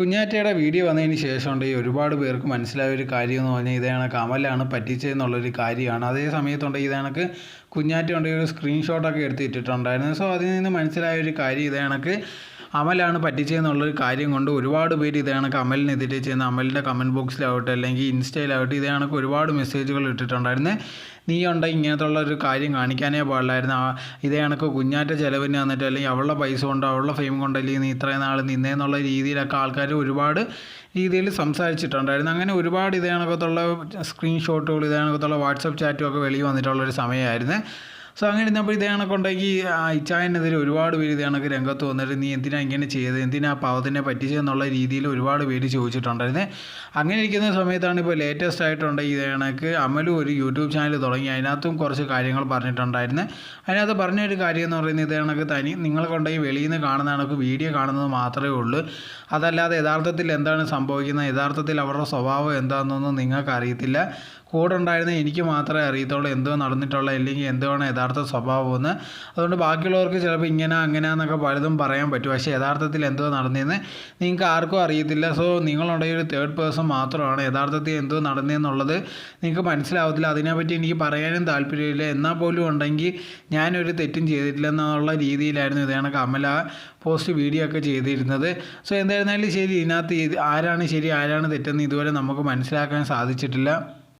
കുഞ്ഞാറ്റയുടെ video വന്നതിന് ശേഷം ഈ ഒരുപാട് പേർക്ക് മനസ്സിലായ ഒരു കാര്യം എന്ന് പറഞ്ഞാൽ ഇതേ കണക്ക് അമലാണ് പറ്റിച്ചതെന്നുള്ളൊരു കാര്യമാണ്. അതേ സമയത്തുണ്ട് ഇതേ കണക്ക് കുഞ്ഞാറ്റ ഉണ്ടെങ്കിൽ ഒരു സ്ക്രീൻഷോട്ടൊക്കെ എടുത്ത് ഇട്ടിട്ടുണ്ടായിരുന്നു സോ അതിൽ നിന്ന് മനസ്സിലായ ഒരു കാര്യം ഇതേ കണക്ക് അമലാണ് പറ്റിച്ചതെന്നുള്ളൊരു കാര്യം കൊണ്ട് ഒരുപാട് പേര് ഇതേ കണക്ക് അമലിനെതിരെ ചെയ്യുന്ന അമലിന്റെ കമന്റ് ബോക്സിലാവട്ടെ അല്ലെങ്കിൽ ഇൻസ്റ്റയിലാവട്ടെ ഇതേ കണക്ക് ഒരുപാട് മെസ്സേജുകൾ ഇട്ടിട്ടുണ്ടായിരുന്നു. നീ ഉണ്ടെങ്കിൽ ഇങ്ങനത്തെ ഉള്ള ഒരു കാര്യം കാണിക്കാനേ പാടില്ലായിരുന്നു. ഇതേ കണക്ക് കുഞ്ഞാറ്റ ചിലവിന് വന്നിട്ട് അല്ലെങ്കിൽ അവളുടെ പൈസ കൊണ്ടോ അവളുടെ ഫെയിം കൊണ്ടോ അല്ലെങ്കിൽ നീ ഇത്രയും നാൾ നിന്നേന്നുള്ള രീതിയിലൊക്കെ ആൾക്കാർ ഒരുപാട് രീതിയിൽ സംസാരിച്ചിട്ടുണ്ടായിരുന്നു. അങ്ങനെ ഒരുപാട് ഇതേ കണക്കത്തുള്ള സ്ക്രീൻഷോട്ടുകൾ ഇതേ കണക്കത്തുള്ള വാട്സപ്പ് ചാറ്റും ഒക്കെ വെളിയിൽ വന്നിട്ടുള്ളൊരു സമയമായിരുന്നു. സോ അങ്ങനെ ഇരുന്നപ്പോൾ ഇതേ കണക്കുണ്ടെങ്കിൽ ഇച്ചായനെതിരെ ഒരുപാട് പേര് ഇതേ കണക്ക് രംഗത്ത് വന്നിട്ട് നീ എന്തിനാ ഇങ്ങനെ ചെയ്തത്? എന്തിനാ പാവത്തിനെ പറ്റിച്ചെന്നുള്ള രീതിയിൽ ഒരുപാട് പേര് ചോദിച്ചിട്ടുണ്ടായിരുന്നേ. അങ്ങനെ ഇരിക്കുന്ന സമയത്താണ് ഇപ്പോൾ ലേറ്റസ്റ്റ് ആയിട്ടുണ്ട് ഇതേ കണക്ക്. അമലും ഒരു യൂട്യൂബ് ചാനൽ തുടങ്ങി. അതിനകത്തും കുറച്ച് കാര്യങ്ങൾ പറഞ്ഞിട്ടുണ്ടായിരുന്നത് അതിനകത്ത് പറഞ്ഞൊരു കാര്യം എന്ന് പറയുന്നത് ഇതേ കണക്ക് തനി നിങ്ങൾക്കുണ്ടെങ്കിൽ വെളിയിൽ നിന്ന് കാണുന്ന കണക്ക് വീഡിയോ കാണുന്നത് മാത്രമേ ഉള്ളൂ. അതല്ലാതെ യഥാർത്ഥത്തിൽ എന്താണ് സംഭവിക്കുന്നത്? യഥാർത്ഥത്തിൽ അവരുടെ സ്വഭാവം എന്താണെന്നൊന്നും നിങ്ങൾക്ക് അറിയത്തില്ല കൂടെ ഉണ്ടായിരുന്ന എനിക്ക് മാത്രമേ അറിയത്തുള്ളൂ. എന്തോ നടന്നിട്ടുള്ള അല്ലെങ്കിൽ എന്തോ യഥാർത്ഥ സ്വഭാവമെന്ന്. അതുകൊണ്ട് ബാക്കിയുള്ളവർക്ക് ചിലപ്പോൾ ഇങ്ങനെ അങ്ങനെ എന്നൊക്കെ പലതും പറയാൻ പറ്റും. പക്ഷേ യഥാർത്ഥത്തിൽ എന്തോ നടന്നതെന്ന് നിങ്ങൾക്ക് ആർക്കും അറിയത്തില്ല. സോ നിങ്ങളുടെ ഒരു തേർഡ് പേഴ്സൺ മാത്രമാണ് യഥാർത്ഥത്തിൽ എന്തോ നടന്നതെന്നുള്ളത് നിങ്ങൾക്ക് മനസ്സിലാവത്തില്ല. അതിനെപ്പറ്റി എനിക്ക് പറയാനും താല്പര്യമില്ല. എന്നാൽ പോലും ഉണ്ടെങ്കിൽ ഞാനൊരു തെറ്റും ചെയ്തിട്ടില്ല എന്നുള്ള രീതിയിലായിരുന്നു ഇതാണ് കമല പോസ്റ്റ് വീഡിയോ ഒക്കെ ചെയ്തിരുന്നത്. സോ എന്തായിരുന്നാലും ശരി ഇതിനകത്ത് ഇത് ആരാണ് ശരി ആരാണ് തെറ്റെന്ന് ഇതുവരെ നമുക്ക് മനസ്സിലാക്കാൻ സാധിച്ചിട്ടില്ല.